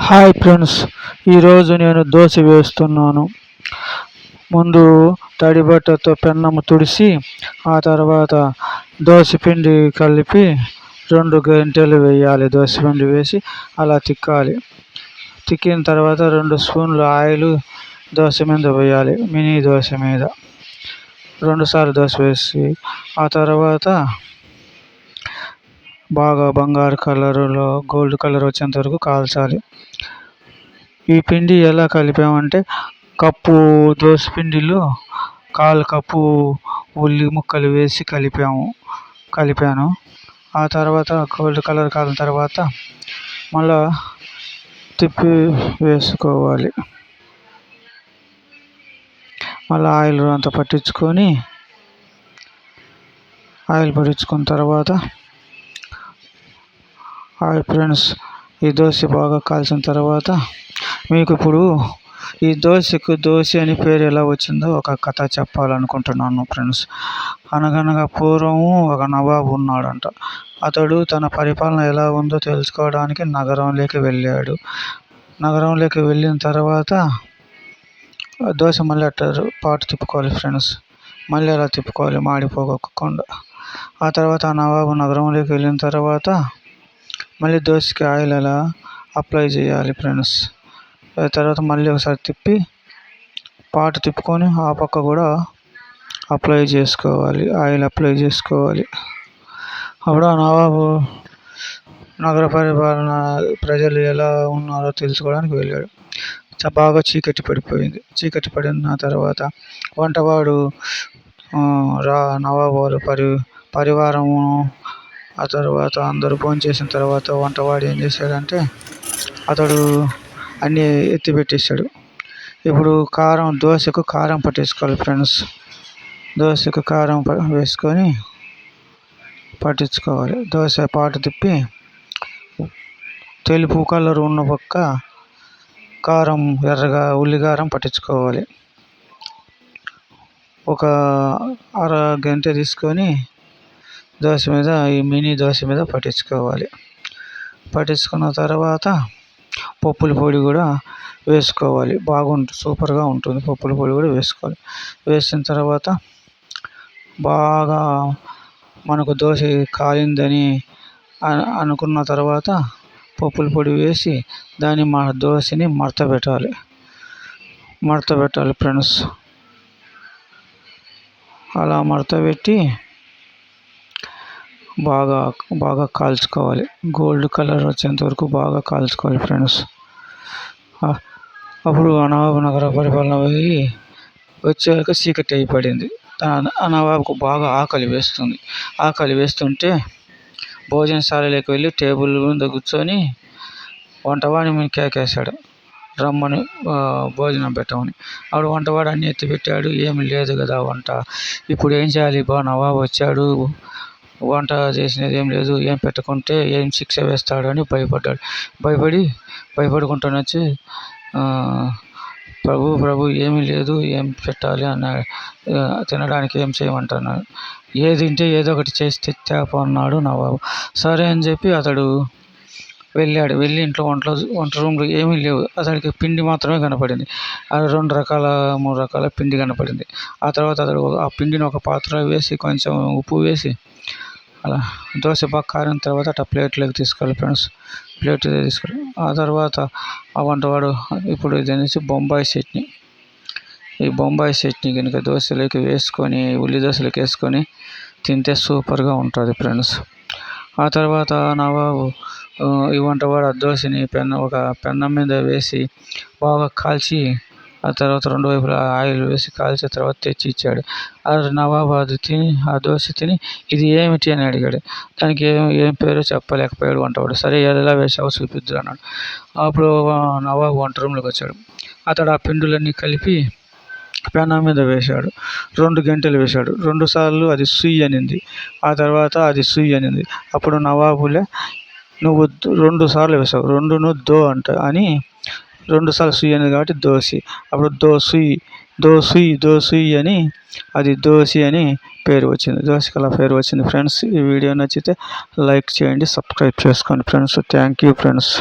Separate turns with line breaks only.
Hi friends ఈరోజు నేను దోశ వేస్తున్నాను. ముందు తడి బట్టతో పెన్నము తుడిసి ఆ తర్వాత దోశ పిండి కలిపి రెండు గంటెలు వేయాలి. దోశ పిండి వేసి అలా తిక్కాలి. తిక్కిన తర్వాత రెండు స్పూన్లు ఆయిల్ దోశ మీద వేయాలి. మినీ దోశ మీద. రెండుసార్లు దోశ వేసి ఆ తర్వాత బాగా బంగారు కలర్లో గోల్డ్ కలర్ వచ్చేంత వరకు కాల్చాలి. ఈ పిండి ఎలా కలిపామంటే కప్పు దోశ పిండిలో కాలు కప్పు ఉల్లి ముక్కలు వేసి కలిపాము కలిపాను. ఆ తర్వాత గోల్డ్ కలర్ కాలిన తర్వాత మళ్ళా తిప్పి వేసుకోవాలి. మళ్ళీ ఆయిల్ అంతా పట్టించుకొని ఆయిల్ పట్టించుకున్న తర్వాత హాయ్ ఫ్రెండ్స్ ఈ దోశ బాగా కాల్చిన తర్వాత మీకు ఇప్పుడు ఈ దోశకు దోశ అని పేరు ఎలా వచ్చిందో ఒక కథ చెప్పాలనుకుంటున్నాను ఫ్రెండ్స్ అనగనగా పూర్వము ఒక నవాబు ఉన్నాడంట. అతడు తన పరిపాలన ఎలా ఉందో తెలుసుకోవడానికి నగరంలోకి వెళ్ళాడు. నగరంలోకి వెళ్ళిన తర్వాత దోశ మళ్ళీ అట్టారు పాటు తిప్పుకోవాలి ఫ్రెండ్స్ మళ్ళీ అలా తిప్పుకోవాలి మాడిపోకుండా ఆ తర్వాత ఆ నవాబు నగరంలోకి వెళ్ళిన తర్వాత మళ్ళీ దోశకి ఆయిల్ అలా అప్లై చేయాలి ఫ్రెండ్స్. తర్వాత మళ్ళీ ఒకసారి తిప్పి పాటు తిప్పుకొని ఆ పక్క కూడా అప్లై చేసుకోవాలి ఆయిల్ అప్లై చేసుకోవాలి. అప్పుడు ఆ నవాబు నగర పరిపాలన ప్రజలు ఎలా ఉన్నారో తెలుసుకోవడానికి వెళ్ళాడు. బాగా చీకటి పడిపోయింది. చీకటి పడిన తర్వాత వంటవాడు రా నవాబు వారి పరి పరివారము ఆ తర్వాత అందరూ భోంచేసిన తర్వాత వంటవాడు ఏం చేశాడంటే అతడు అన్నీ ఎత్తి పెట్టేశాడు. ఇప్పుడు కారం దోశకు కారం పట్టించుకోవాలి ఫ్రెండ్స్. దోశకు కారం ప- వేసుకొని పట్టించుకోవాలి. దోశ పాటు తిప్పి తెలుపు కలర్ ఉన్న పక్క కారం ఎర్రగా ఉల్లిగారం పట్టించుకోవాలి. ఒక అర గంట తీసుకొని దోశ మీద ఈ మినీ దోశ మీద పట్టించుకోవాలి. పట్టించుకున్న తర్వాత పప్పుల పొడి కూడా వేసుకోవాలి. బాగుంటుంది సూపర్గా ఉంటుంది. పప్పుల పొడి కూడా వేసుకోవాలి. వేసిన తర్వాత బాగా మనకు దోశ కాలిందని అనుకున్న తర్వాత పప్పుల పొడి వేసి దాన్ని మన దోశని మడత పెట్టాలి. మడత పెట్టాలి ఫ్రెండ్స్. అలా మడత పెట్టి బాగా బాగా కాల్చుకోవాలి. గోల్డ్ కలర్ వచ్చేంత వరకు బాగా కాల్చుకోవాలి ఫ్రెండ్స్. అప్పుడు ఆ నవాబు నగర పరిపాలన పోయి వచ్చాక చీకటి అయిపడింది. ఆ- నవాబుకు బాగా ఆకలి వేస్తుంది. ఆకలి వేస్తుంటే భోజనశాలలోకి వెళ్ళి టేబుల్ మీద కూర్చొని వంటవాడిని కేకేశాడు. రమ్మని భోజనం పెట్టమని. ఆడు వంటవాడు అన్ని ఎత్తి పెట్టాడు ఏమి లేదు కదా వంట. ఇప్పుడు ఏం చేయాలి? బా నవాబు వచ్చాడు. వంట చేసినది ఏం లేదు ఏం పెట్టకుంటే ఏం శిక్ష వేస్తాడని భయపడ్డాడు. భయపడి భయపడుకుంటూ వచ్చి ప్రభు ప్రభు ఏమీ లేదు ఏం పెట్టాలి అన్నాడు. తినడానికి ఏం చేయమంటున్నాడు. ఏది తింటే ఏదో ఒకటి చేసి తెచ్చాప అన్నాడు నవాబు. సరే అని చెప్పి అతడు వెళ్ళాడు. వెళ్ళి ఇంట్లో వంటలో వంట రూమ్లో ఏమీ లేవు. అతడికి పిండి మాత్రమే కనపడింది. ఆ రెండు రకాల మూడు రకాల పిండి కనపడింది. ఆ తర్వాత అతడు ఆ పిండిని ఒక పాత్ర వేసి కొంచెం ఉప్పు వేసి అలా. దోశ బాగా కారిన తర్వాత అట్లా ప్లేట్లోకి తీసుకోవాలి ఫ్రెండ్స్. ప్లేట్ తీసుకుని ఆ తర్వాత ఆ వంటవాడు ఇప్పుడు ఇది అనేసి బొంబాయి చట్నీ. ఈ బొంబాయి చట్నీ కనుక దోశలోకి వేసుకొని ఉల్లి దోశలోకి వేసుకొని తింటే సూపర్గా ఉంటుంది ఫ్రెండ్స్. ఆ తర్వాత నవాబు ఈ వంటవాడు ఆ దోశని పెన్న ఒక పెన్నం మీద వేసి బాగా కాల్చి ఆ తర్వాత రెండు వైపులా ఆయిల్ వేసి కాల్చిన తర్వాత తెచ్చి ఇచ్చాడు. ఆ నవాబు అది తిని ఆ దోశ తిని ఇది ఏమిటి? అని అడిగాడు. దానికి ఏం ఏం పేరో చెప్పలేకపోయాడు వంటవాడు. సరే ఎలా వేసావు చూపిద్దు అన్నాడు. అప్పుడు నవాబు వంట రూమ్లోకి వచ్చాడు. అతడు ఆ పిండులన్నీ కలిపి పెనం మీద వేశాడు. రెండు గంటలు వేశాడు. రెండు సార్లు అది సుయ్ అనింది. ఆ తర్వాత అది సుయ్ అనింది. అప్పుడు నవాబులే నువ్వు రెండు సార్లు వేసావు. రెండును దో అంట అని రెండు సార్లు సుయ్ అనేది కాబట్టి దోసి. అప్పుడు దో దోసి దో అని అది దోసి అని పేరు వచ్చింది. దోశ పేరు వచ్చింది ఫ్రెండ్స్. ఈ వీడియో నచ్చితే లైక్ చేయండి సబ్స్క్రైబ్ చేసుకోండి ఫ్రెండ్స్. Thank you friends